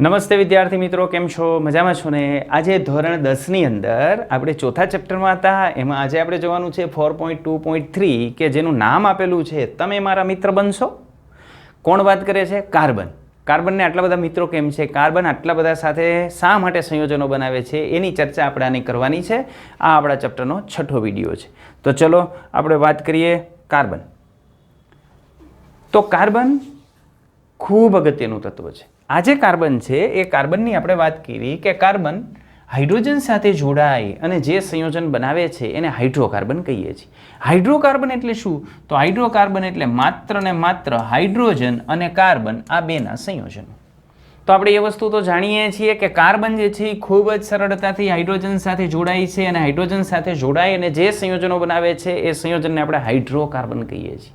નમસ્તે વિદ્યાર્થી મિત્રો, કેમ છો? મજામાં છો ને? આજે ધોરણ દસની અંદર આપણે ચોથા ચેપ્ટરમાં હતા. એમાં આજે આપણે જોવાનું છે four point two point three કે જેનું નામ આપેલું છે. તમે મારા મિત્ર બનશો? કોણ વાત કરે છે? કાર્બન. કાર્બનને આટલા બધા મિત્રો કેમ છે? કાર્બન આટલા બધા સાથે શા માટે સંયોજનો બનાવે છે? એની ચર્ચા આપણે આની કરવાની છે. આ આપણા ચેપ્ટરનો છઠ્ઠો વીડિયો છે. તો ચલો આપણે વાત કરીએ કાર્બન. તો કાર્બન ખૂબ અગત્યનું તત્વ છે. આ જે કાર્બન છે, એ કાર્બનની આપણે વાત કરી કે કાર્બન હાઇડ્રોજન સાથે જોડાય અને જે સંયોજન બનાવે છે, એને હાઇડ્રોકાર્બન કહીએ છીએ. હાઇડ્રોકાર્બન એટલે શું? તો હાઇડ્રોકાર્બન એટલે માત્ર ને માત્ર હાઇડ્રોજન અને કાર્બન આ બેના સંયોજનો. તો આપણે એ વસ્તુ તો જાણીએ છીએ કે કાર્બન જે છે, એ ખૂબ જ સરળતાથી હાઇડ્રોજન સાથે જોડાય છે અને હાઇડ્રોજન સાથે જોડાય અને જે સંયોજનો બનાવે છે, એ સંયોજનને આપણે હાઇડ્રોકાર્બન કહીએ છીએ.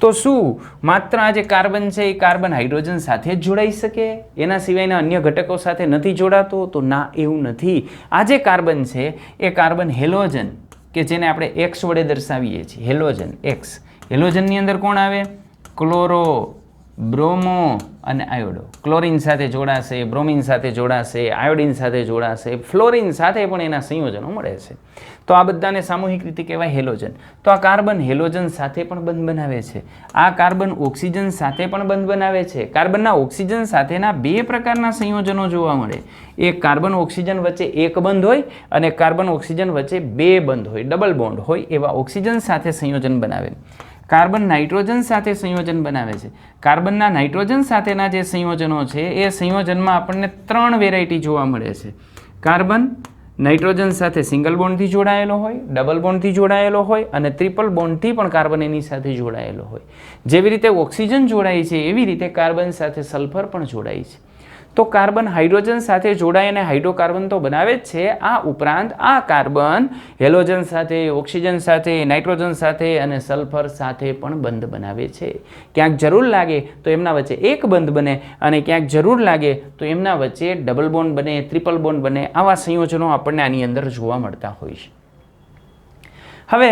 તો શું? માત્ર આ જે કાર્બન છે, એ કાર્બન હાઇડ્રોજન સાથે જ જોડાઈ શકે? એના સિવાયના અન્ય ઘટકો સાથે નથી જોડાતો? તો ના, એવું નથી. આ જે કાર્બન છે, એ કાર્બન હેલોજન, કે જેને આપણે એક્સ વડે દર્શાવીએ છીએ. હેલોજન એક્સ હેલોજનની અંદર કોણ આવે? ક્લોરો. બ્રોમો અને આયોડો. ક્લોરિન સાથે જોડાશે, બ્રોમિન સાથે જોડાશે, આયોડિન સાથે જોડાશે, ફ્લોરિન સાથે પણ એના સંયોજનો મળે છે. તો આ બધાને સામૂહિક રીતે કહેવાય હેલોજન. તો આ કાર્બન હેલોજન સાથે પણ બંધ બનાવે છે. આ કાર્બન ઓક્સિજન સાથે પણ બંધ બનાવે છે. કાર્બનના ઓક્સિજન સાથેના બે પ્રકારના સંયોજનો જોવા મળે. એક કાર્બન ઓક્સિજન વચ્ચે એક બંધ હોય અને કાર્બન ઓક્સિજન વચ્ચે બે બંધ હોય. ડબલ બોન્ડ હોય એવા ઓક્સિજન સાથે સંયોજન બનાવે. કાર્બન નાઇટ્રોજન સાથે સંયોજન બનાવે છે. કાર્બનના નાઇટ્રોજન સાથેના જે સંયોજનો છે, એ સંયોજનમાં આપણને ત્રણ વેરાયટી જોવા મળે છે. કાર્બન નાઇટ્રોજન સાથે સિંગલ બોન્ડથી જોડાયેલો હોય ડબલ બોન્ડથી જોડાયેલો હોય અને ટ્રિપલ બોન્ડથી પણ કાર્બન એની સાથે જોડાયેલો હોય. જેવી રીતે ઓક્સિજન જોડાય છે, એવી રીતે કાર્બન સાથે સલ્ફર પણ જોડાય છે. તો કાર્બન હાઇડ્રોજન સાથે જોડાય અને હાઇડ્રોકાર્બન તો બનાવે જ છે. આ ઉપરાંત આ કાર્બન હેલોજન સાથે, ઓક્સિજન સાથે, નાઇટ્રોજન સાથે અને સલ્ફર સાથે પણ બંધ બનાવે છે. ક્યાંક જરૂર લાગે તો એમના વચ્ચે એક બંધ બને અને ક્યાંક જરૂર લાગે તો એમના વચ્ચે ડબલ બોન્ડ બને ટ્રિપલ બોન્ડ બને આવા સંયોજનો આપણને આની અંદર જોવા મળતા હોય છે. હવે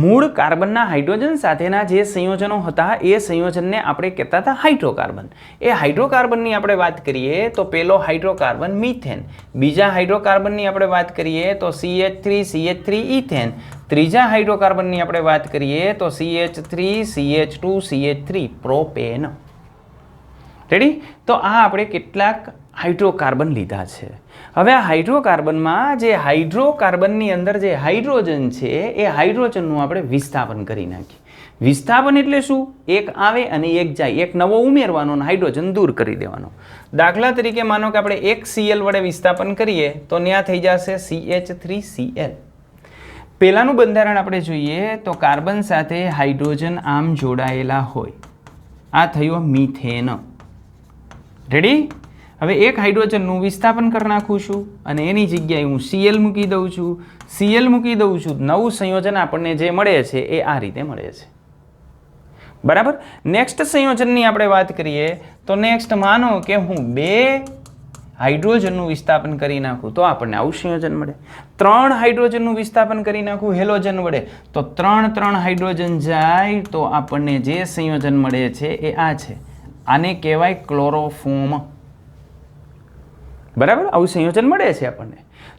મૂળ કાર્બનના હાઇડ્રોજન સાથેના જે સંયોજનો હતા, એ સંયોજનને આપણે કહેતા હતા હાઇડ્રોકાર્બન. એ હાઇડ્રોકાર્બનની આપણે વાત કરીએ તો પેલો હાઇડ્રોકાર્બન મિથેન. બીજા હાઇડ્રોકાર્બનની આપણે વાત કરીએ તો CH three CH three ethane ત્રીજા હાઇડ્રોકાર્બનની આપણે વાત કરીએ તો CH three CH two CH three propane. Ready તો આ આપણે કેટલાક હાઇડ્રોકાર્બન લીધા છે. હવે આ હાઇડ્રોકાર્બનમાં જે હાઇડ્રોકાર્બનની અંદર જે હાઇડ્રોજન છે, એ હાઇડ્રોજનનું આપણે વિસ્થાપન કરી નાખીએ. વિસ્થાપન એટલે શું? એક આવે અને એક જાય. એક નવો ઉમેરવાનો અને હાઇડ્રોજન દૂર કરી દેવાનો. દાખલા તરીકે માનો કે આપણે એક સીએલ વડે વિસ્થાપન કરીએ, તો ત્યાં થઈ જશે સીએચ થ્રી સીએલ પહેલાંનું બંધારણ આપણે જોઈએ, તો કાર્બન સાથે હાઇડ્રોજન આમ જોડાયેલા હોય. આ થયો મિથેન. રેડી હવે એક હાઇડ્રોજનનું વિસ્થાપન કરી નાખું છું અને એની જગ્યાએ હું સીએલ મૂકી દઉં છું. સીએલ મૂકી દઉં છું. નવું સંયોજન આપણને જે મળે છે એ આ રીતે મળે છે. બરાબર? નેક્સ્ટ સંયોજનની આપણે વાત કરીએ તો નેક્સ્ટ માનો કે હું બે હાઇડ્રોજનનું વિસ્થાપન કરી નાખું તો આપણને આવું સંયોજન મળે. ત્રણ હાઇડ્રોજનનું વિસ્થાપન કરી નાખું, હેલોજન વડે. તો ત્રણ ત્રણ હાઇડ્રોજન જાય તો આપણને જે સંયોજન મળે છે એ આ છે. આને કહેવાય ક્લોરોફોમ બરાબર? આવું સંયોજન મળે છે આપણને.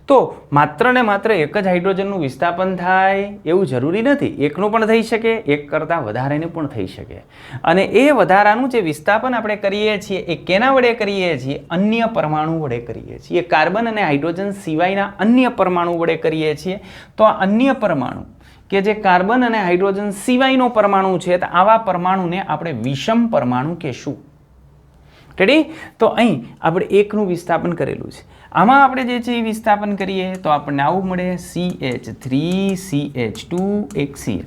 તો માત્ર ને માત્ર એક જ હાઇડ્રોજનનું વિસ્થાપન થાય એવું જરૂરી નથી. એકનું પણ થઈ શકે, એક કરતાં વધારેનું પણ થઈ શકે. અને એ વધારાનું જે વિસ્થાપન આપણે કરીએ છીએ, એ કેના વડે કરીએ છીએ? અન્ય પરમાણુ વડે કરીએ છીએ. કાર્બન અને હાઇડ્રોજન સિવાયના અન્ય પરમાણુ વડે કરીએ છીએ. તો આ અન્ય પરમાણુ કે જે કાર્બન અને હાઇડ્રોજન સિવાયનો પરમાણુ છે, તો આવા પરમાણુને આપણે વિષમ પરમાણુ કહેશું. રેડી તો અહીં આપણે એકનું વિસ્થાપન કરેલું છે. આમાં આપણે જે છે એ વિસ્થાપન કરીએ તો આપણને આવું મળે C H three C H two એક સી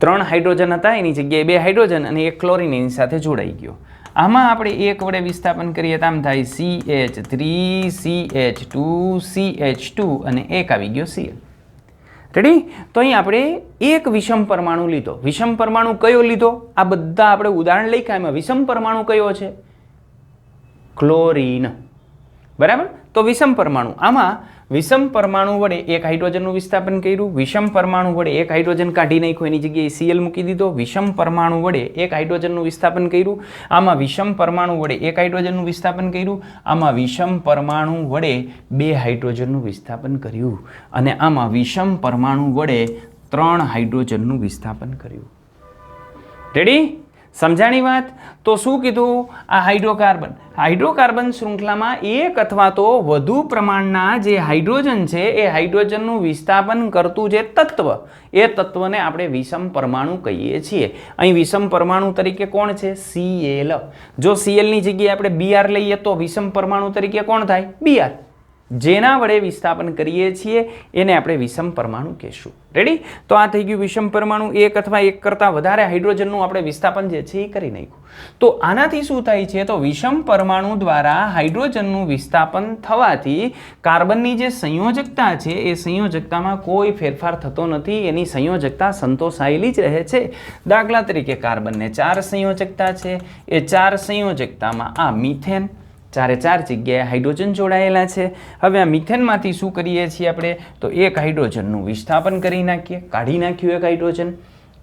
ત્રણ હાઇડ્રોજન હતા, એની જગ્યાએ બે હાઇડ્રોજન અને એક ક્લોરિન એની સાથે જોડાઈ ગયો. આમાં આપણે એક વડે વિસ્થાપન કરીએ તો આમ થાય C H three C H two C H two અને એક આવી ગયો સીએલ રેડી તો અહીં આપણે એક વિષમ પરમાણુ લીધો. વિષમ પરમાણુ કયો લીધો? આ બધા આપણે ઉદાહરણ લઈ એમાં વિષમ પરમાણુ કયો છે? ક્લોરીન. બરાબર? તો વિષમ પરમાણુ. આમાં વિષમ પરમાણુ વડે એક હાઇડ્રોજનનું વિસ્થાપન કર્યું. વિષમ પરમાણુ વડે એક હાઇડ્રોજન કાઢી નાખો એની જગ્યાએ સીએલ મૂકી દીધો. વિષમ પરમાણુ વડે એક હાઇડ્રોજનનું વિસ્થાપન કર્યું. આમાં વિષમ પરમાણુ વડે એક હાઇડ્રોજનનું વિસ્થાપન કર્યું. આમાં વિષમ પરમાણુ વડે બે હાઇડ્રોજનનું વિસ્થાપન કર્યું. અને આમાં વિષમ પરમાણુ વડે ત્રણ હાઇડ્રોજનનું વિસ્થાપન કર્યું. રેડી સમજાણી વાત? તો શું કીધું? આ હાઇડ્રોકાર્બન. હાઇડ્રોકાર્બન શૃંખલામાં એક અથવા તો વધુ પ્રમાણના જે હાઇડ્રોજન છે, એ હાઇડ્રોજનનું વિસ્થાપન કરતું જે તત્વ, એ તત્વને આપણે વિષમ પરમાણુ કહીએ છીએ. અહીં વિષમ પરમાણુ તરીકે કોણ છે? સીએલ જો સીએલની જગ્યાએ આપણે બીઆર લઈએ તો વિષમ પરમાણુ તરીકે કોણ થાય? બીઆર જેના વડે વિસ્થાપન કરીએ છીએ, એને આપણે વિષમ પરમાણુ કહેશું. રેડી તો આ થઈ ગયું વિષમ પરમાણુ. એક અથવા એક કરતાં વધારે હાઇડ્રોજનનું આપણે વિસ્થાપન જે છે એ કરી નાખ્યું. તો આનાથી શું થાય છે? તો વિષમ પરમાણુ દ્વારા હાઇડ્રોજનનું વિસ્થાપન થવાથી કાર્બનની જે સંયોજકતા છે, એ સંયોજકતામાં કોઈ ફેરફાર થતો નથી. એની સંયોજકતા સંતોષાયેલી જ રહે છે. દાખલા તરીકે કાર્બનને ચાર સંયોજકતા છે. એ ચાર સંયોજકતામાં આ મિથેન ચારે ચાર જગ્યાએ હાઇડ્રોજન જોડાયેલા છે. હવે આ મિથેનમાંથી શું કરીએ છીએ આપણે? તો એક હાઇડ્રોજનનું વિસ્થાપન કરી નાખીએ, કાઢી નાખ્યું એક હાઇડ્રોજન.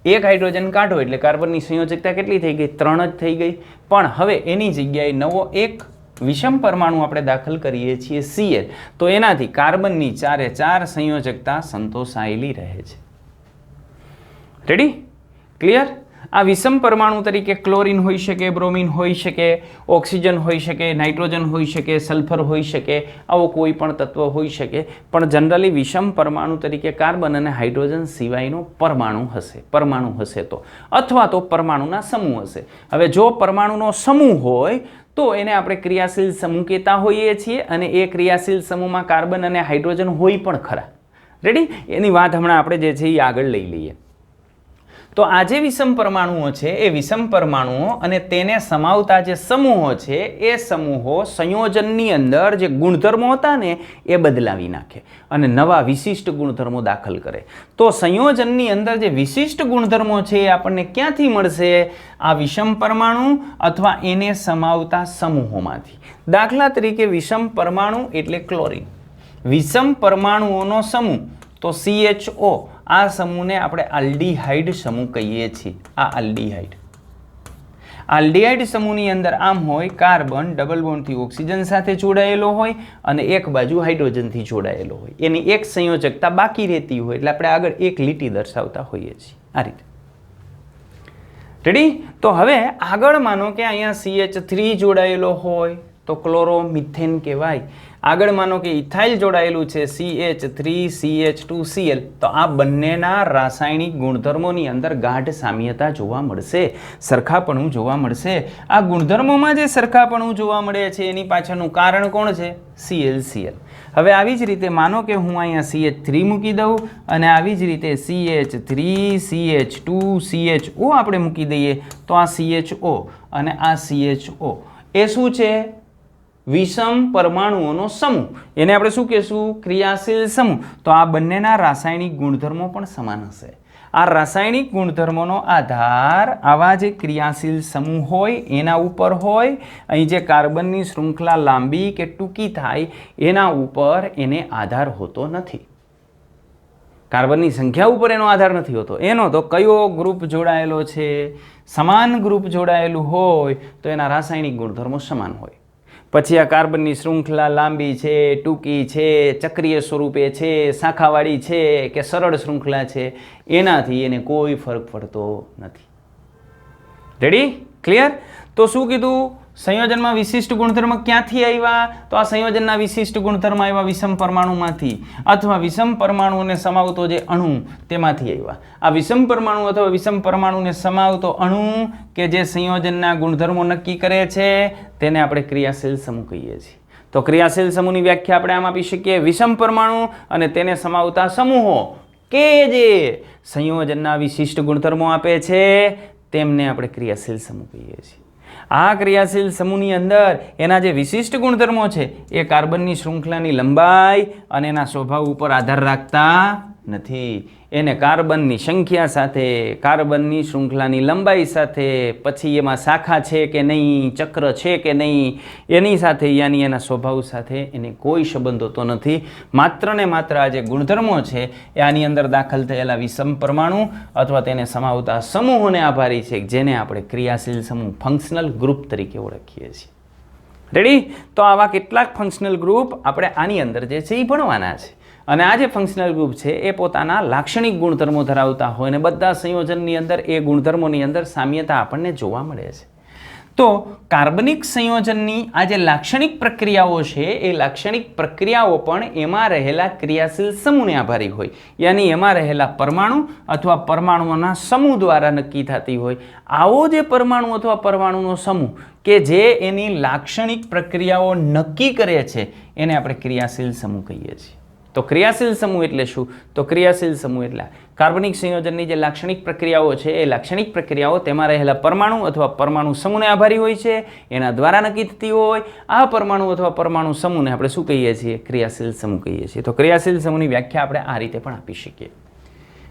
એક હાઇડ્રોજન કાઢો એટલે કાર્બનની સંયોજકતા કેટલી થઈ ગઈ? ત્રણ જ થઈ ગઈ. પણ હવે એની જગ્યાએ નવો એક વિષમ પરમાણુ આપણે દાખલ કરીએ છીએ સીએલ તો એનાથી કાર્બનની ચારે ચાર સંયોજકતા સંતોષાયેલી રહે છે. રેડી ક્લિયર આ વિષમ પરમાણુ તરીકે ક્લોરીન હોઈ શકે, બ્રોમિન હોઈ શકે, ઓક્સિજન હોઈ શકે, નાઇટ્રોજન હોઈ શકે, સલ્ફર હોઈ શકે, આવો કોઈ પણ તત્વ હોઈ શકે. પણ જનરલી વિષમ પરમાણુ તરીકે કાર્બન અને હાઇડ્રોજન સિવાયનો પરમાણુ હશે પરમાણુ હશે તો. અથવા તો પરમાણુના સમૂહ હશે. હવે જો પરમાણુનો સમૂહ હોય, તો એને આપણે ક્રિયાશીલ સમૂહ કહેતા હોઈએ છીએ અને એ ક્રિયાશીલ સમૂહમાં કાર્બન અને હાઇડ્રોજન હોય પણ ખરા. રેડી એની વાત હમણાં આપણે જે છે એ આગળ લઈ લઈએ. તો આ જે વિષમ પરમાણુઓ છે, એ વિષમ પરમાણુઓ અને તેને સમાવતા જે સમૂહો છે, એ સમૂહો સંયોજનની અંદર જે ગુણધર્મો હતા ને, એ બદલાવી નાખે અને નવા વિશિષ્ટ ગુણધર્મો દાખલ કરે. તો સંયોજનની અંદર જે વિશિષ્ટ ગુણધર્મો છે, એ આપણને ક્યાંથી મળશે? આ વિષમ પરમાણુ અથવા એને સમાવતા સમૂહોમાંથી. દાખલા તરીકે વિષમ પરમાણુ એટલે ક્લોરિન. વિષમ પરમાણુઓનો સમૂહ, તો CHO આ સમૂહને આપણે આલ્ડીહાઇડ સમૂહ કહીએ છીએ. આ આલ્ડીહાઇડ. આલ્ડીહાઇડ સમૂહની અંદર આમ હોય, કાર્બન ડબલ બોન્ડથી ઓક્સિજન સાથે જોડાયેલો હોય અને એક બાજુ હાઇડ્રોજનથી જોડાયેલો હોય. એની એક સંયોજકતા બાકી રહેતી હોય, એટલે આપણે આગળ એક લીટી દર્શાવતા હોઈએ છીએ. આ રીતે. રેડી તો હવે આગળ માનો કે અહીંયા સીએચ થ્રી જોડાયેલો હોય, તો ક્લોરોમિથેન કહેવાય. આગળ માનો કે ઇથાઇલ જોડાયેલું છે CH three CH two CL તો આ બંનેના રાસાયણિક ગુણધર્મોની અંદર ગાઢ સામ્યતા જોવા મળશે, સરખાપણું જોવા મળશે. આ ગુણધર્મોમાં જે સરખાપણું જોવા મળે છે એની પાછળનું કારણ કોણ છે? ClCl હવે આવી જ રીતે માનો કે હું અહીંયા CH થ્રી મૂકી દઉં અને આવી જ રીતે CH three CH two CHO આપણે મૂકી દઈએ તો આ CHO અને આ CHO એ શું છે? વિષમ પરમાણુઓનો સમૂહ. એને આપણે શું કહેશું? ક્રિયાશીલ સમૂહ. તો આ બંનેના રાસાયણિક ગુણધર્મો પણ સમાન હશે. આ રાસાયણિક ગુણધર્મોનો આધાર આવા જે ક્રિયાશીલ સમૂહ હોય, એના ઉપર હોય, અહીં જે કાર્બનની શૃંખલા લાંબી કે ટૂંકી થાય, એના ઉપર એને આધાર હોતો નથી. કાર્બનની સંખ્યા ઉપર એનો આધાર નથી હોતો. એનો તો કયો ગ્રુપ જોડાયેલો છે? સમાન ગ્રુપ જોડાયેલું હોય, તો એના રાસાયણિક ગુણધર્મો સમાન હોય. પછી આ કાર્બનની શૃંખલા લાંબી છે, ટૂંકી છે, ચક્રીય સ્વરૂપે છે, શાખાવાળી છે કે સરળ શૃંખલા છે, એનાથી એને કોઈ ફરક પડતો નથી. રેડી ક્લિયર તો શું કીધું? સંયોજનમાં વિશિષ્ટ ગુણધર્મ ક્યાંથી આવ્યા? તો આ સંયોજનના વિશિષ્ટ ગુણધર્મ આવ્યા વિષમ પરમાણુમાંથી. અથવા વિષમ પરમાણુને સમાવતો જે અણુ, તેમાંથી આવ્યા. આ વિષમ પરમાણુ અથવા વિષમ પરમાણુને સમાવતો અણુ કે જે સંયોજનના ગુણધર્મો નક્કી કરે છે, તેને આપણે ક્રિયાશીલ સમૂહ કહીએ છીએ. તો ક્રિયાશીલ સમૂહની વ્યાખ્યા આપણે આમ આપી શકીએ. વિષમ પરમાણુ અને તેને સમાવતા સમૂહો કે જે સંયોજનના વિશિષ્ટ ગુણધર્મો આપે છે, તેમને આપણે ક્રિયાશીલ સમૂહ કહીએ છીએ. આ ક્રિયાશીલ સમૂહની અંદર એના જે વિશિષ્ટ ગુણધર્મો છે, એ કાર્બનની શૃંખલાની લંબાઈ અને એના સ્વભાવ ઉપર આધાર રાખતા નથી. એને કાર્બનની સંખ્યા સાથે, કાર્બનની શૃંખલાની લંબાઈ સાથે, પછી એમાં શાખા છે કે નહીં, ચક્ર છે કે નહીં, એની સાથે, યાની એના સ્વભાવ સાથે એને કોઈ સંબંધ હોતો નથી. માત્ર ને માત્ર આ જે ગુણધર્મો છે, એ આની અંદર દાખલ થયેલા વિષમ પરમાણુ અથવા તેને સમાવતા સમૂહોને આભારી છે, જેને આપણે ક્રિયાશીલ સમૂહ ફંક્શનલ ગ્રુપ તરીકે ઓળખીએ છીએ. રેડી તો આવા કેટલાક ફંક્શનલ ગ્રુપ આપણે આની અંદર જે છે એ ભણવાના છે. અને આ જે ફંક્શનલ ગ્રુપ છે, એ પોતાના લાક્ષણિક ગુણધર્મો ધરાવતા હોય અને બધા સંયોજનની અંદર, એ ગુણધર્મોની અંદર સામ્યતા આપણને જોવા મળે છે. તો કાર્બનિક સંયોજનની આ જે લાક્ષણિક પ્રક્રિયાઓ છે, એ લાક્ષણિક પ્રક્રિયાઓ પણ એમાં રહેલા ક્રિયાશીલ સમૂહને આભારી હોય. યાની એમાં રહેલા પરમાણુ અથવા પરમાણુઓના સમૂહ દ્વારા નક્કી થતી હોય. આવો જે પરમાણુ અથવા પરમાણુનો સમૂહ કે જે એની લાક્ષણિક પ્રક્રિયાઓ નક્કી કરે છે, એને આપણે ક્રિયાશીલ સમૂહ કહીએ છીએ. તો ક્રિયાશીલ સમૂહ એટલે શું? તો ક્રિયાશીલ સમૂહ એટલે કાર્બનિક સંયોજનની જે લાક્ષણિક પ્રક્રિયાઓ છે, એ લાક્ષણિક પ્રક્રિયાઓ તેમાં રહેલા પરમાણુ અથવા પરમાણુ સમૂહને આભારી હોય છે, એના દ્વારા નક્કી થતી હોય. આ પરમાણુ અથવા પરમાણુ સમૂહને આપણે શું કહીએ છીએ? ક્રિયાશીલ સમૂહ કહીએ છીએ. તો ક્રિયાશીલ સમૂહની વ્યાખ્યા આપણે આ રીતે પણ આપી શકીએ.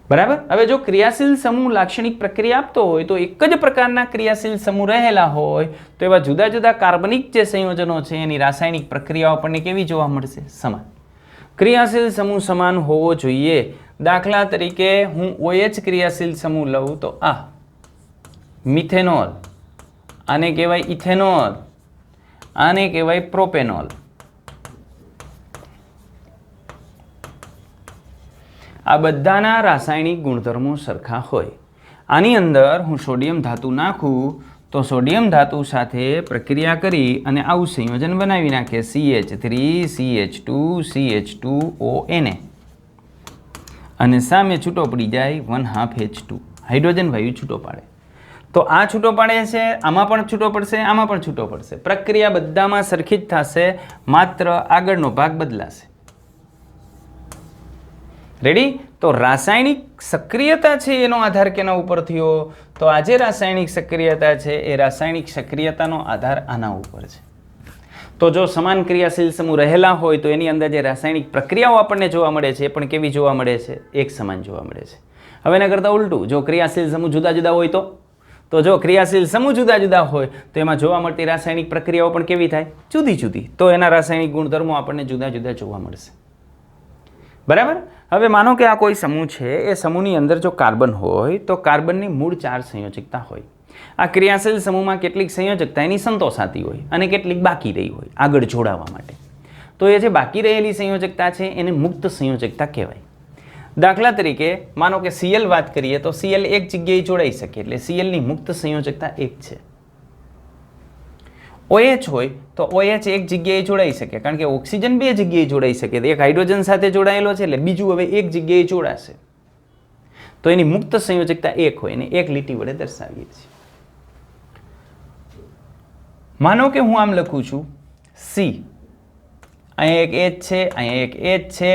બરાબર? હવે જો ક્રિયાશીલ સમૂહ લાક્ષણિક પ્રક્રિયા આપતો હોય, તો એક જ પ્રકારના ક્રિયાશીલ સમૂહ રહેલા હોય, તો એવા જુદા જુદા કાર્બનિક જે સંયોજનો છે, એની રાસાયણિક પ્રક્રિયાઓ આપણને કેવી જોવા મળશે? સમાન. ક્રિયાશીલ સમૂહ સમાન હોવો જોઈએ. દાખલા તરીકે હું ઓએચ ક્રિયાશીલ સમૂહ લઉં તો આ મિથેનોલ, આને કહેવાય ઇથેનોલ, આને કહેવાય પ્રોપેનોલ. આ બધાના રાસાયણિક ગુણધર્મો સરખા હોય. આની અંદર હું સોડિયમ ધાતુ નાખું તો સોડિયમ ધાતુ સાથે પ્રક્રિયા કરી અને આવું સંયોજન બનાવી નાખે C H three C H two C H two O એને અને સામે છૂટો પડી જાય one half H two hydrogen વાયુ છૂટો પાડે. તો આ છૂટો પાડે છે, આમાં પણ છૂટો પડશે, આમાં પણ છૂટો પડશે. પ્રક્રિયા બધામાં સરખી જ થશે, માત્ર આગળનો ભાગ બદલાશે. રેડી તો રાસાયણિક સક્રિયતા છે એનો આધાર કેના ઉપર થયો? તો આ જે રાસાયણિક સક્રિયતા છે, એ રાસાયણિક સક્રિયતાનો આધાર આના ઉપર છે. તો જો સમાન ક્રિયાશીલ સમૂહ રહેલા હોય તો એની અંદર જે રાસાયણિક પ્રક્રિયાઓ આપણને જોવા મળે છે, એ પણ કેવી જોવા મળે છે? એક સમાન જોવા મળે છે. હવે એના કરતાં ઉલટું, જો ક્રિયાશીલ સમૂહ જુદા જુદા હોય તો? તો જો ક્રિયાશીલ સમૂહ જુદા જુદા હોય તો એમાં જોવા મળતી રાસાયણિક પ્રક્રિયાઓ પણ કેવી થાય? જુદી જુદી. તો એના રાસાયણિક ગુણધર્મો આપણને જુદા જુદા જોવા મળશે. બરાબર? હવે માનો કે આ કોઈ સમૂહ છે, એ સમૂહની અંદર જો કાર્બન હોય, તો કાર્બનની મૂળ ચાર સંયોજકતા હોય. આ ક્રિયાશીલ સમૂહમાં કેટલીક સંયોજકતા એની સંતોષાતી હોય અને કેટલીક બાકી રહી હોય, આગળ જોડાવા માટે. તો એ જે બાકી રહેલી સંયોજકતા છે, એને મુક્ત સંયોજકતા કહેવાય. દાખલા તરીકે, માનો કે સીએલ વાત કરીએ તો સીએલ એક જગ્યાએ જોડાઈ શકે, એટલે સીએલની મુક્ત સંયોજકતા એક છે. OH હોય તો ઓએચ એક જગ્યાએ જોડાઈ શકે. કારણ કે ઓક્સિજન બે જગ્યાએ જોડાઈ શકે. એક હાઇડ્રોજન સાથે જોડાયેલો છે એટલે બીજું હવે એક જગ્યાએ જોડાશે. તો એની મુક્ત સંયોજકતા એક હોય એને એક લીટી વડે દર્શાવીએ છીએ. માનો કે હું આમ લખું છું સી અહીંયા એક એચ છે, અહીંયા એક એચ છે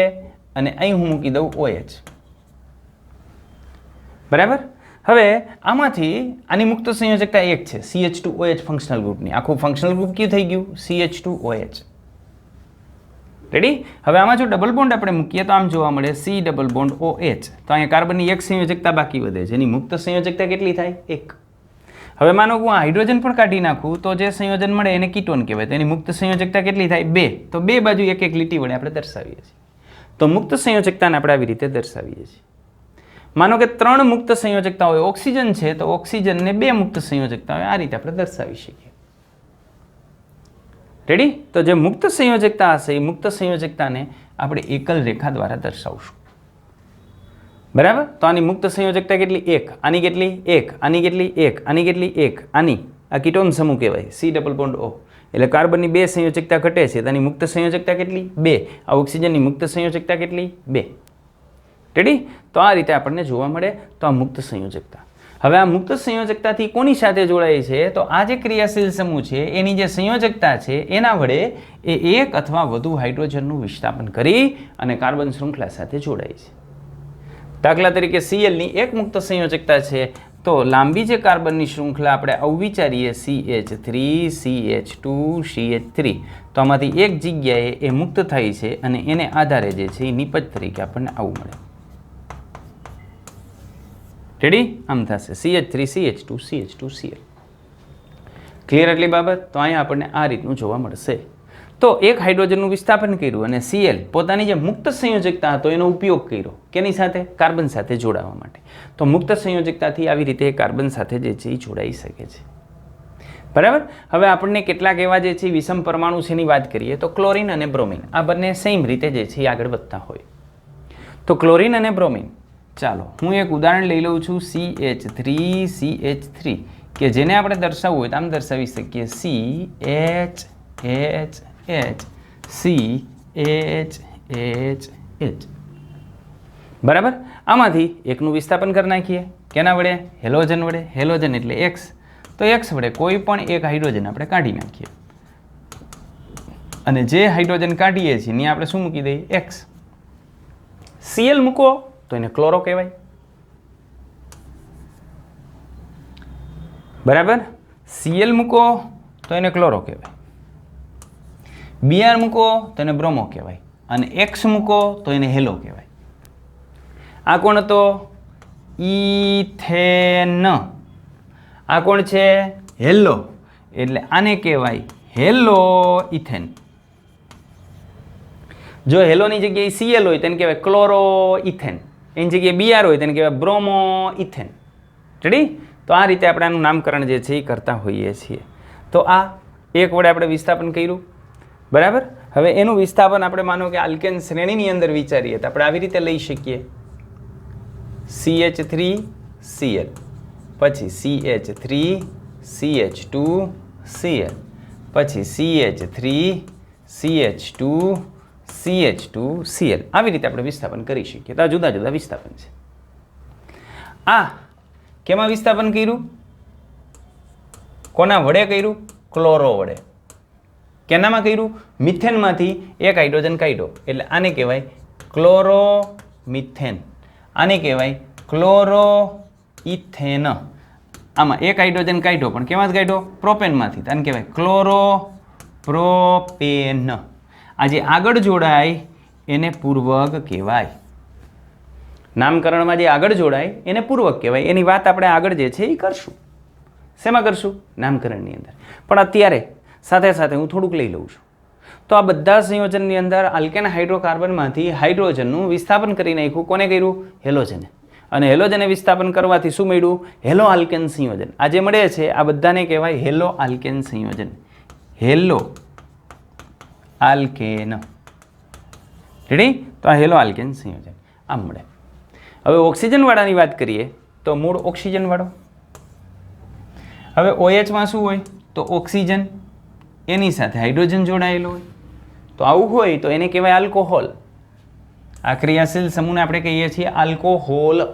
અને અહીં હું મૂકી દઉં ઓએચ બરાબર? હવે આમાંથી આની મુક્ત સંયોજકતા એક છે C H two OH functional ગ્રુપની આખું ફંક્શનલ ગ્રુપ કયું થઈ ગયું? C H two OH ready હવે આમાં જો ડબલ બોન્ડ આપણે મૂકીએ તો આમ જોવા મળે C double bond O H તો અહીંયા કાર્બનની એક સંયોજકતા બાકી વધે છે. એની મુક્ત સંયોજકતા કેટલી થાય? એક. હવે માનો હું આ હાઇડ્રોજન પણ કાઢી નાખું, તો જે સંયોજન મળે એને કીટોન કહેવાય. તો એની મુક્ત સંયોજકતા કેટલી થાય? બે. તો બે બાજુ એક એક લીટી વડે આપણે દર્શાવીએ છીએ. તો મુક્ત સંયોજકતાને આપણે આવી રીતે દર્શાવીએ છીએ. માનો કે ત્રણ મુક્ત સંયોજકતા હોય, ઓક્સિજન છે, તો ઓક્સિજનને બે મુક્ત સંયોજકતા હોય. આ રીતે આપણે દર્શાવી શકીએ. રેડી તો જે મુક્ત સંયોજકતા હશે, એ મુક્ત સંયોજકતાને આપણે એકલ રેખા દ્વારા દર્શાવશું. બરાબર? તો આની મુક્ત સંયોજકતા કેટલી? એક. આની કેટલી? એક. આની કેટલી? એક. આની કેટલી? એક. આની. આ કીટોન સમૂહ કહેવાય. સી ડબલ બોન્ડ ઓ એટલે કાર્બનની બે સંયોજકતા ઘટે છે, તો આની મુક્ત સંયોજકતા કેટલી? બે. આ ઓક્સિજનની મુક્ત સંયોજકતા કેટલી? બે. રેડી તો આ રીતે આપણને જોવા મળે તો આ મુક્ત સંયોજકતા. હવે આ મુક્ત સંયોજકતાથી કોની સાથે જોડાય છે? તો આ જે ક્રિયાશીલ સમૂહ છે, એની જે સંયોજકતા છે, એના વડે એ એક અથવા વધુ હાઇડ્રોજનનું વિસ્થાપન કરી અને કાર્બન શૃંખલા સાથે જોડાય છે. દાખલા તરીકે સીએલની એક મુક્ત સંયોજકતા છે, તો લાંબી જે કાર્બનની શૃંખલા આપણે અવિચારીએ C H three C H two C H three તો આમાંથી એક જગ્યાએ એ મુક્ત થાય છે અને એને આધારે જે છે એ નિપજ તરીકે આપણને આવું મળે. રેડી આમ થશે. C H three C H two C H two CL clear એટલી બાબત? તો અહીંયા આપણને આ રીતનું જોવા મળશે. તો એક હાઇડ્રોજનનું વિસ્થાપન કર્યું અને સીએલ પોતાની જે મુક્ત સંયોજકતા હતો, એનો ઉપયોગ કર્યો. કેની સાથે? કાર્બન સાથે જોડાવા માટે. તો મુક્ત સંયોજકતાથી આવી રીતે કાર્બન સાથે જે છે એ જોડાઈ શકે છે. બરાબર? હવે આપણને કેટલાક એવા જે છે વિષમ પરમાણુ છે એની વાત કરીએ, તો ક્લોરિન અને બ્રોમિન. આ બંને સેમ રીતે જે છે એ આગળ વધતા હોય. તો ક્લોરિન અને બ્રોમિન ચાલો, હું એક ઉદાહરણ લઈ લઉં છું C H three C H three કે જેને આપણે દર્શાવવું હોય તો આમ દર્શાવી શકીએ. C H H H C H H H બરાબર? આમાંથી એકનું વિસ્થાપન કરી નાખીએ. કેના વડે? હેલોજન વડે. હેલોજન એટલે એક્સ તો એક્સ વડે કોઈ પણ એક હાઇડ્રોજન આપણે કાઢી નાખીએ. અને જે હાઇડ્રોજન કાઢીએ છીએ, ત્યાં આપણે શું મૂકી દઈએ? એક્સ સીએલ મૂકો. તો એને ક્લોરો કહેવાય. બરાબર? સીએલ મૂકો તો એને ક્લોરો કહેવાય. બીઆર મૂકો તો એને બ્રોમો કહેવાય. અને એક્સ મૂકો તો એને હેલો કહેવાય. આ કોણ હતો? ઇથેન આ કોણ છે? હેલો. એટલે આને કહેવાય હેલો ઇથેન જો હેલોની જગ્યાએ સીએલ હોય તેને કહેવાય ક્લોરો ઇથેન એની જગ્યાએ બીઆર હોય તેને કહેવાય બ્રોમો ઇથેન રેડી તો આ રીતે આપણે આનું નામકરણ જે છે એ કરતા હોઈએ છીએ. તો આ એક વડે આપણે વિસ્થાપન કર્યું. બરાબર? હવે એનું વિસ્થાપન આપણે માનો કે આલ્કેન શ્રેણીની અંદર વિચારીએ તો આપણે આવી રીતે લઈ શકીએ. સી એચ થ્રી સીએલ પછી C H three C H two CL પછી C H three C H two C H two CL આવી રીતે આપણે વિસ્થાપન કરી શકીએ. તો આ જુદા જુદા વિસ્થાપન છે. આ કેમાં વિસ્થાપન કર્યું? કોના વડે કર્યું? ક્લોરો વડે. કેનામાં કર્યું? મિથેનમાંથી એક હાઇડ્રોજન કાઢ્યો એટલે આને કહેવાય ક્લોરો મિથેન આને કહેવાય ક્લોરો ઇથેન આમાં એક હાઇડ્રોજન કાઢ્યો પણ કેમાં કાઢ્યો પ્રોપેનમાંથી. આને કહેવાય ક્લોરો પ્રોપેન આ જે આગળ જોડાય એને પૂર્વક કહેવાય. નામકરણમાં જે આગળ જોડાય એને પૂર્વક કહેવાય. એની વાત આપણે આગળ જે છે એ કરશું. શેમાં કરશું? નામકરણની અંદર. પણ અત્યારે સાથે સાથે હું થોડુંક લઈ લઉં છું. તો આ બધા સંયોજનની અંદર આલ્કેન હાઇડ્રોકાર્બનમાંથી હાઇડ્રોજનનું વિસ્થાપન કરી નાખ્યું. કોને કર્યું? હેલોજને. અને હેલોજને વિસ્થાપન કરવાથી શું મળ્યું? હેલો આલ્કેન સંયોજન. આ જે મળે છે, આ બધાને કહેવાય હેલો આલ્કેન સંયોજન. Halo alkane. રેડી તો આ હેલો આલ્કેન સંયોજન. આમ મળે. હવે ઓક્સિજનવાળાની વાત કરીએ, તો મૂળ ઓક્સિજનવાળો. હવે ઓએચમાં શું હોય? તો ઓક્સિજન એની સાથે હાઇડ્રોજન જોડાયેલો હોય. તો આવું હોય તો એને કહેવાય આલ્કોહોલ. આ ક્રિયાશીલ સમૂહને આપણે કહીએ છીએ આલ્કોહોલ.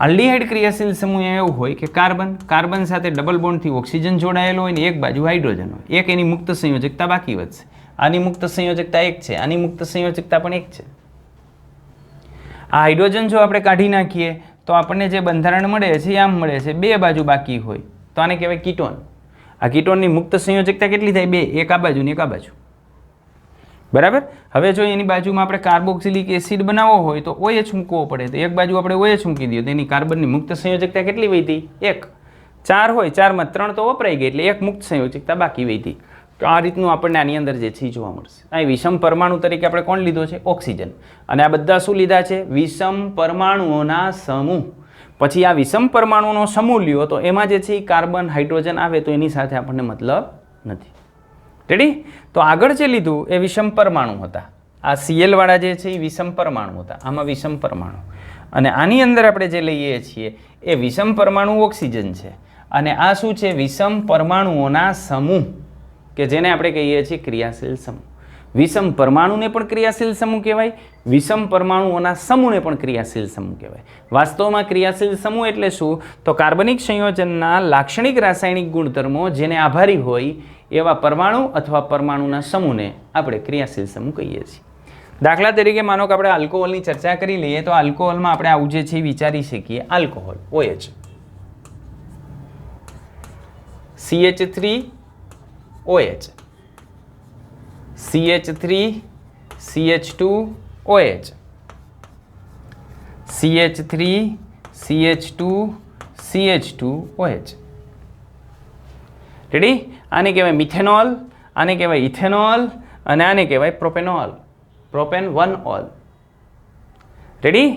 આલ્ડીહાઇડ ક્રિયાશીલ સમૂહ એવું હોય કે કાર્બન કાર્બન સાથે ડબલ બોન્ડથી ઓક્સિજન જોડાયેલો હોય ને એક બાજુ હાઇડ્રોજન હોય. એક એની મુક્ત સંયોજકતા બાકી વધશે. આની મુક્ત સંયોજકતા એક છે, આની મુક્ત સંયોજકતા પણ એક છે. આ હાઇડ્રોજન જો આપણે કાઢી નાખીએ, તો આપણને જે બંધારણ મળે છે, એ આમ મળે છે, બે બાજુ બાકી હોય. તો આને કહેવાય કીટોન. આ કીટોનની મુક્ત સંયોજકતા કેટલી થાય? બે. એક આ બાજુ ને એક આ બાજુ. બરાબર? હવે જો એની બાજુમાં આપણે કાર્બોક્સિલિક એસિડ બનાવવો હોય તો OH મૂકવો પડે. તો એક બાજુ આપણે OH મૂકી દઈએ. તો એની કાર્બનની મુક્ત સંયોજકતા કેટલી વધી? એક. ચાર હોય, ચારમાં ત્રણ તો વપરાઈ ગઈ એટલે એક મુક્ત સંયોજકતા બાકી વધી. તો આ રીતનું આપણને આની અંદર જે છે જોવા મળશે. અહીં વિષમ પરમાણુ તરીકે આપણે કોણ લીધો છે? ઓક્સિજન. અને આ બધા શું લીધા છે? વિષમ પરમાણુઓના સમૂહ. પછી આ વિષમ પરમાણુનો સમૂહ લ્યો તો એમાં જે છે કાર્બન, હાઇડ્રોજન આવે તો એની સાથે આપણને મતલબ નથી. રેડી તો આગળ જે લીધું એ વિષમ પરમાણુ હતા. આ સીએલવાળા જે છે એ વિષમ પરમાણુ હતા. આમાં વિષમ પરમાણુ. અને આની અંદર આપણે જે લઈએ છીએ એ વિષમ પરમાણુ ઓક્સિજન છે. અને આ શું છે? વિષમ પરમાણુઓના સમૂહ, કે જેને આપણે કહીએ છીએ ક્રિયાશીલ સમૂહ. વિષમ પરમાણુને પણ ક્રિયાશીલ સમૂહ કહેવાય, વિષમ પરમાણુઓના સમૂહને પણ ક્રિયાશીલ સમૂહ કહેવાય. વાસ્તવમાં ક્રિયાશીલ સમૂહ એટલે શું? તો કાર્બનિક સંયોજનના લાક્ષણિક રાસાયણિક ગુણધર્મો જેને આભારી હોય એવા પરમાણુ અથવા પરમાણુના સમૂહને આપણે ક્રિયાશીલ સમૂહ કહીએ છીએ. દાખલા તરીકે માનો કે આપણે આલ્કોહોલની ચર્ચા કરી લઈએ તો આલ્કોહોલમાં આપણે આવું જે છે વિચારી શકીએ. Alcohol, OH. CH three OH CH3 CH2 OH C H three C H two C H two OH ready આને કહેવાય મિથેનોલ, આને કહેવાય ઇથેનોલ, અને આને કહેવાય propanol. Propane one ol. Ready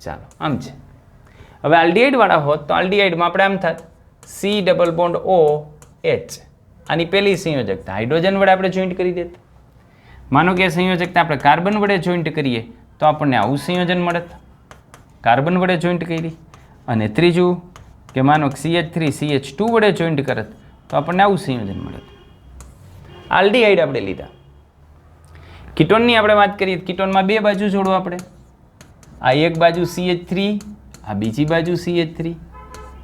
ચાલો, આમ છે હવે આલ્ડિહાઇડવાળા હોત તો આલ્ડિહાઇડમાં આપણે આમ થાત. C double bond O H આની પહેલી સંયોજકતા હાઇડ્રોજન વડે આપણે જોઈન્ટ કરી દેત. માનો કે સંયોજકને આપણે કાર્બન વડે જોઈન્ટ કરીએ, તો આપણને આવું સંયોજન મળત કાર્બન વડે જોઈન્ટ કરી અને ત્રીજું કે માનો C H three C H two વડે જોઈન્ટ કરત, તો આપણને આવું સંયોજન મળત આલ્ડીહાઇડ આપણે લીધા. કીટોનની આપણે વાત કરીએ, કીટોનમાં બે બાજુ જોડો આપણે. આ એક બાજુ સી એચ થ્રી આ બીજી બાજુ સી એચ થ્રી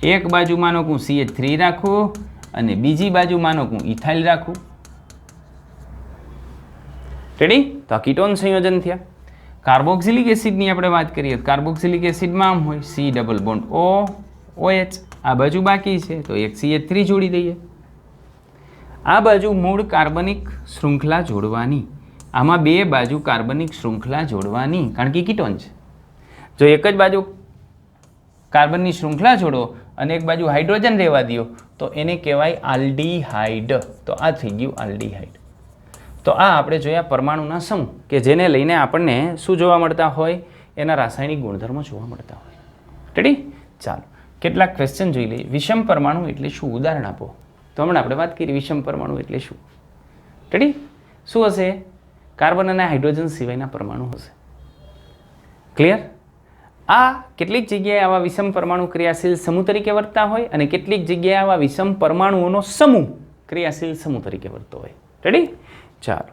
એક બાજુ માનો કે હું સી એચ થ્રી રાખું અને બીજી બાજુ માનો કે હું ઇથાઇલ રાખું. રેડી તો આ કીટોન સંયોજન થયા. કાર્બોક્સિલિક એસિડની આપણે વાત કરીએ તો કાર્બોક્સિલિક એસિડમાં આમ હોય C double bond O OH આ બાજુ બાકી છે, તો એક સી એચ થ્રી જોડી દઈએ. આ બાજુ મૂળ કાર્બનિક શૃંખલા જોડવાની. આમાં બે બાજુ કાર્બનિક શૃંખલા જોડવાની, કારણ કે કીટોન છે. જો એક જ બાજુ કાર્બનની શૃંખલા જોડો અને એક બાજુ હાઇડ્રોજન રહેવા દો, તો એને કહેવાય આલ્ડીહાઇડ તો આ થઈ ગયું આલ્ડીહાઇડ તો આ આપણે જોયા પરમાણુના સમૂહ, કે જેને લઈને આપણને શું જોવા મળતા હોય? એના રાસાયણિક ગુણધર્મો જોવા મળતા હોય. રેડી ચાલો. કેટલાક ક્વેશ્ચન જોઈ લઈએ. વિષમ પરમાણુ એટલે શું? ઉદાહરણ આપો. તો હમણાં આપણે વાત કરી વિષમ પરમાણુ એટલે શું? રેડી શું હશે? કાર્બન અને હાઇડ્રોજન સિવાયના પરમાણુ હશે. ક્લિયર આ કેટલીક જગ્યાએ આવા વિષમ પરમાણુ ક્રિયાશીલ સમૂહ તરીકે વર્તતા હોય અને કેટલીક જગ્યાએ આવા વિષમ પરમાણુઓનો સમૂહ ક્રિયાશીલ સમૂહ તરીકે વર્તતો હોય. રેડી ચાલો.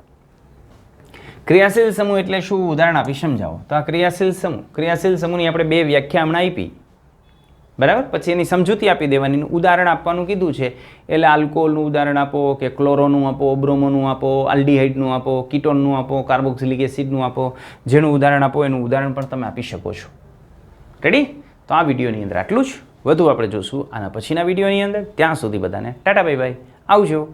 ક્રિયાશીલ સમૂહ એટલે શું? ઉદાહરણ આપી સમજાવો. તો આ ક્રિયાશીલ સમૂહ, ક્રિયાશીલ સમૂહની આપણે બે વ્યાખ્યા હમણાં આપી. બરાબર? પછી એની સમજૂતી આપી દેવાની. ઉદાહરણ આપવાનું કીધું છે. એટલે આલ્કોહોલનું ઉદાહરણ આપો કે ક્લોરોનું આપો બ્રોમોનું આપો, આલ્ડીહાઇડનું આપો, કીટોનનું આપો, કાર્બોક્સિલિક એસિડનું આપો. જેનું ઉદાહરણ આપો, એનું ઉદાહરણ પણ તમે આપી શકો છો. રેડી તો આ વિડીયોની અંદર આટલું જ. વધુ આપણે જોશું આના પછીના વિડીયોની અંદર. ત્યાં સુધી બધાને ટાટા, બાય બાય. આવજો.